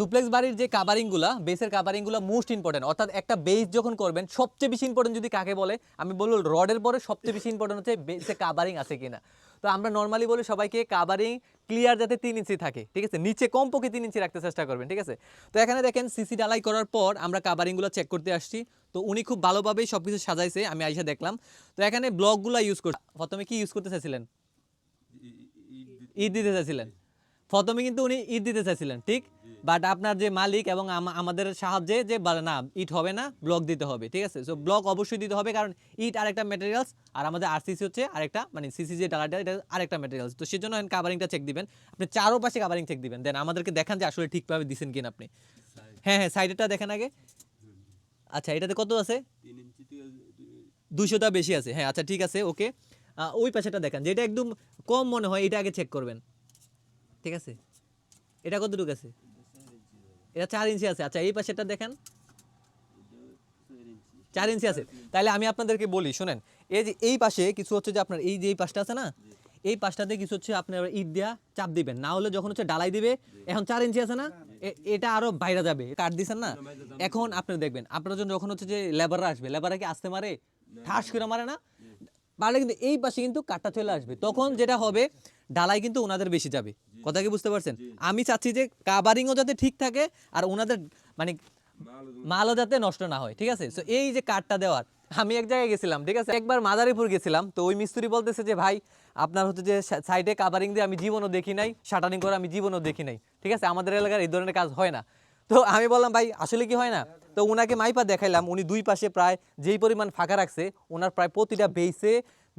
Duplex বাড়ির যে কাভারিংগুলা বেসের কাভারিংগুলো মোস্ট ইম্পর্টেন্ট অর্থাৎ একটা বেস যখন করবেন সবচেয়ে বেশি ইম্পর্টেন্ট যদি কাকে বলে আমি বলব রডের পরে সবচেয়ে বেশি ইম্পর্টেন্ট হচ্ছে বেসে কাভারিং আছে কিনা তো আমরা নর্মালি বলি সবাইকে কাভারিং ক্লিয়ার যাতে তিন ইঞ্চি থাকে ঠিক আছে নিচে কমপক্ষে তিন ইঞ্চি রাখতে চেষ্টা করবেন ঠিক আছে তো এখানে দেখেন সিসি ডালাই করার পর আমরা কাভারিংগুলো চেক করতে আসছি তো উনি খুব ভালোভাবেই সব কিছু সাজাইছে আমি আইসা দেখলাম তো এখানে ব্লকগুলো ইউজ করছে প্রথমে কি ইউজ করতে চাইছিলেন ঈদ দিতে চাইছিলেন প্রথমে কিন্তু উনি ইট দিতে চাইছিলেন ঠিক? বাট আপনার যে মালিক এবং আমাদের সাহায্যে যে বলে না ইট হবে না ব্লক দিতে হবে ঠিক আছে? সো ব্লক অবশ্যই দিতে হবে কারণ ইট আরেকটা ম্যাটেরিয়ালস আর আমাদের আরসিসি হচ্ছে আরেকটা মানে সিসি যে ডালাটা এটা আরেকটা ম্যাটেরিয়ালস তো সেজন্য কাভারিংটা চেক দিবেন। আপনি চারো পাশে কাভারিং চেক দিবেন। দেন আমাদেরকে দেখান যে আসলে ঠিকভাবে দিছেন কিনা আপনি। হ্যাঁ হ্যাঁ সাইডেরটা দেখেন আগে। আচ্ছা এটাতে কত আছে? দুশোটা বেশি আছে। হ্যাঁ আচ্ছা ঠিক আছে ওকে। ওই পাশেটা দেখেন যেটা একদম কম মনে হয় এটা আগে চেক করবেন। ঠিক আছে? এটা কতটুকু আছে? এটা চার ইঞ্চি আছে। আচ্ছা এই পাশেটা দেখেন। চার ইঞ্চি আছে। তাহলে আমি আপনাদেরকে বলি, শুনেন, এই যে এই পাশে কিছু হচ্ছে যে আপনার এই যে এই পাশটা আছে না, এই পাশটাতে কিছু হচ্ছে আপনার ইট দেওয়া চাপ দিবেন। না হলে যখন হচ্ছে ডালাই দিবে, এখন চার ইঞ্চি আছে না এটা আরও বাইরে যাবে। কাট দিছেন না? এখন আপনি দেখবেন, আপনার জন্য যখন হচ্ছে যে লেবাররা আসবে লেবাররা কি আসতে মারে, ঠাস করে মারে না পারলে কিন্তু এই পাশে কিন্তু কাটটা চলে আসবে। তখন যেটা হবে ডালাই কিন্তু ওনাদের বেশি যাবে। কথা কি বুঝতে পারছেন? আমি চাচ্ছি যে কাভারিংও যাতে ঠিক থাকে আর ওনাদের মানে মালও যাতে নষ্ট না হয় ঠিক আছে? তো এই যে কাঠটা দেওয়ার আমি এক জায়গায় গেছিলাম ঠিক আছে? একবার মাদারীপুর গেছিলাম তো ওই মিস্ত্রি বলতেছে যে ভাই আপনার হচ্ছে যে সাইডে কাভারিং দিয়ে আমি জীবনও দেখি নাই শাটারিং করে আমি জীবনও দেখি নাই। ঠিক আছে? আমাদের এলাকার এই ধরনের কাজ হয় না। তো আমি বললাম, ভাই, আসলে কি হয় না? তো ওনাকে মাইপা দেখাইলাম। উনি দুই পাশে প্রায় যেই পরিমাণ ফাঁকা রাখছে ওনার প্রায় প্রতিটা বেসে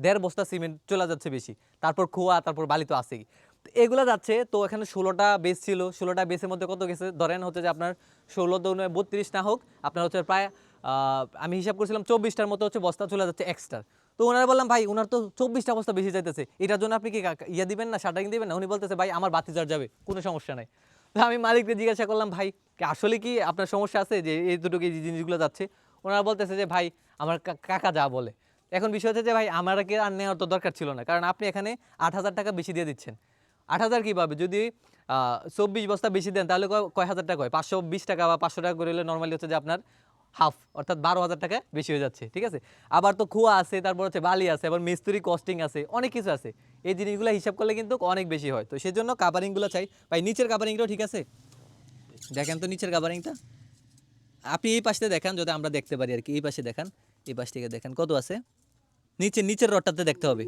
দেড় বস্তা সিমেন্ট চলে যাচ্ছে বেশি। তারপর খোয়া, তারপর বালি তো আছেই। তো এগুলা যাচ্ছে, তো এখানে ষোলোটা বেস ছিল। ষোলোটা বেসের মধ্যে কত গেছে? ধরেন হচ্ছে যে আপনার ষোলো দৌনে বত্রিশ না হোক, আপনার হচ্ছে প্রায় আমি হিসাব করছিলাম চব্বিশটার মতো হচ্ছে বস্তা চলে যাচ্ছে এক্সট্রা তো ওনারা বললাম, ভাই ওনার তো চব্বিশটা বস্তা বেশি যাইতেছে। এটার জন্য আপনি কি ইয়ে দিবেন না, শাটারিং দিবেন না? উনি বলতেছে, ভাই, আমার বাতি যার যাবে, কোনো সমস্যা নাই। আমি মালিককে জিজ্ঞাসা করলাম, ভাই আসলে কি আপনার সমস্যা আছে যে এই দুটোকে এই জিনিসগুলো যাচ্ছে? ওনারা বলতেছে যে, ভাই, আমার কাকা যা বলে। এখন বিষয় হচ্ছে যে, ভাই আমার কি আর নেওয়ার তো দরকার ছিল না। কারণ আপনি এখানে আট হাজার টাকা বেশি দিয়ে দিচ্ছেন। আট হাজার কীভাবে যদি চব্বিশ বস্তা বেশি দেন, তাহলে কয়- হাজার টাকা হয়? পাঁচশো বিশ টাকা বা পাঁচশো টাকা করে নর্মালি হচ্ছে যে আপনার হাফ অর্থাৎ বারো হাজার টাকা বেশি হয়ে যাচ্ছে ঠিক আছে? আবার তো খুয়া আছে তারপর হচ্ছে বালি আছে আবার মিস্ত্রি কস্টিং আছে অনেক কিছু আছে। এই জিনিসগুলো হিসাব করলে কিন্তু অনেক বেশি হয়। তো সেজন্য কাভারিংগুলো চাই। ভাই নিচের কাভারিংটাও ঠিক আছে? দেখেন তো নিচের কাভারিংটা আপনি এই পাশে দেখান যদি আমরা দেখতে পারি আর কি। এই পাশে দেখান এই পাশ থেকে দেখেন কত আছে? নিচে নিচের রডটাতে দেখতে হবে।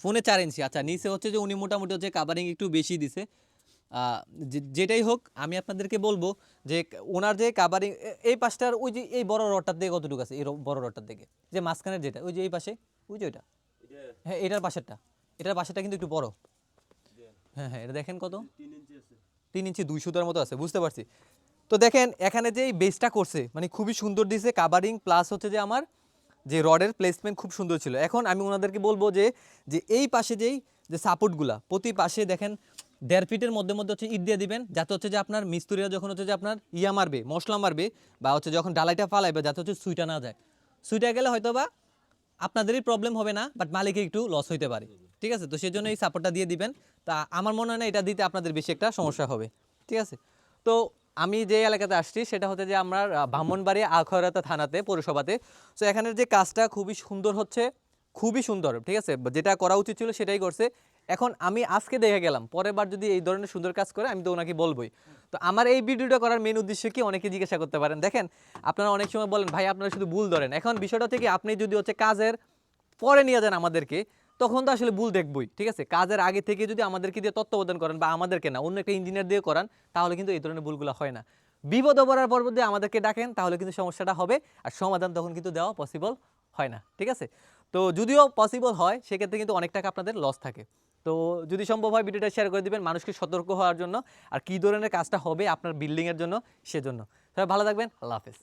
ফোনে চার ইঞ্চি। আচ্ছা নিচে হচ্ছে যে উনি মোটামুটি হচ্ছে কাভারিং একটু বেশি দিছে। যেটাই হোক, আমি আপনাদেরকে বলব যে ওনার যে কাভারিং এই পাশটার ওই যে, এই বড় রডটার দিকে কতটুকু আছে? এই বড় রডটার দিকে। যে মাঝখানের যেটা, ওই যে এই পাশে, ওই যে ওইটা। হ্যাঁ এটার পাশেরটা। এটার পাশেরটা কিন্তু একটু বড়। হ্যাঁ হ্যাঁ এটা দেখেন কত? তিন ইঞ্চি দুই সুতার মতো আছে, বুঝতে পারছি। তো দেখেন, এখানে যে এই বেসটা করছে মানে খুবই সুন্দর দিছে কাভারিং প্লাস হচ্ছে যে আমার যে রডের প্লেসমেন্ট খুব সুন্দর ছিল। এখন আমি ওনাদেরকে বলব যে যে এই পাশে যেই, যে সাপোর্টগুলা প্রতি পাশে দেখেন দেড় ফিটের মধ্যে মধ্যে হচ্ছে ইট দিয়ে দিবেন, যাতে হচ্ছে যে আপনার মিস্ত্রিরা যখন হচ্ছে যে আপনার ইয়া মারবে, মশলা মারবে, বা হচ্ছে যখন ডালাইটা ফালাইবে, যাতে হচ্ছে সুইটা না যায়। সুইটা গেলে হয়তো বা আপনাদেরই প্রবলেম হবে না বাট মালিকের একটু লস হইতে পারে। ঠিক আছে? তো সেই জন্য এই সাপোর্টটা দিয়ে দিবেন। তা আমার মনে হয় না এটা দিতে আপনাদের বেশি একটা সমস্যা হবে। ঠিক আছে? তো আমি যে এলাকাতে আসছি, সেটা হচ্ছে যে আমার ব্রাহ্মণবাড়ি আখড়াতা থানাতে, পৌরসভাতে। তো এখানের যে কাজটা খুবই সুন্দর হচ্ছে, খুবই সুন্দর, ঠিক আছে? যেটা করা উচিত ছিল সেটাই করছে। এখন আমি আজকে দেখে গেলাম পরের বার যদি এই ধরনের সুন্দর কাজ করে, আমি তো ওনাকে বলবোই। তো আমার এই ভিডিওটা করার মেন উদ্দেশ্য কি? অনেকে জিজ্ঞাসা করতে পারেন। দেখেন, আপনারা অনেক সময় বলেন, ভাই, আপনারা শুধু ভুল ধরেন। এখন বিষয়টা থেকে আপনি যদি হচ্ছে কাজের পরে নিয়ে যান আমাদেরকে, তখন তো আসলে ভুল দেখবই, ঠিক আছে? কাজের আগে থেকে যদি আমাদেরকে দিয়ে তত্ত্বাবধান করেন বা আমাদেরকে না, অন্য একটা ইঞ্জিনিয়ার দিয়ে করান, তাহলে কিন্তু এই ধরনের ভুলগুলো হয় না। বিপদ পড়ার পর আমাদেরকে ডাকেন, তাহলে কিন্তু সমস্যাটা হবে, আর সমাধান তখন কিন্তু দেওয়া পসিবল হয় না, ঠিক আছে? তো যদিও পসিবল হয়, সেক্ষেত্রে কিন্তু অনেক টাকা আপনাদের লস থাকে। তো যদি সম্ভব হয় ভিডিওটা শেয়ার করে দেবেন, মানুষকে সতর্ক হওয়ার জন্য, আর কী ধরনের কাজটা হবে আপনার বিল্ডিংয়ের জন্য, সেজন্য। সবাই ভালো থাকবেন, আল্লাহ হাফেজ।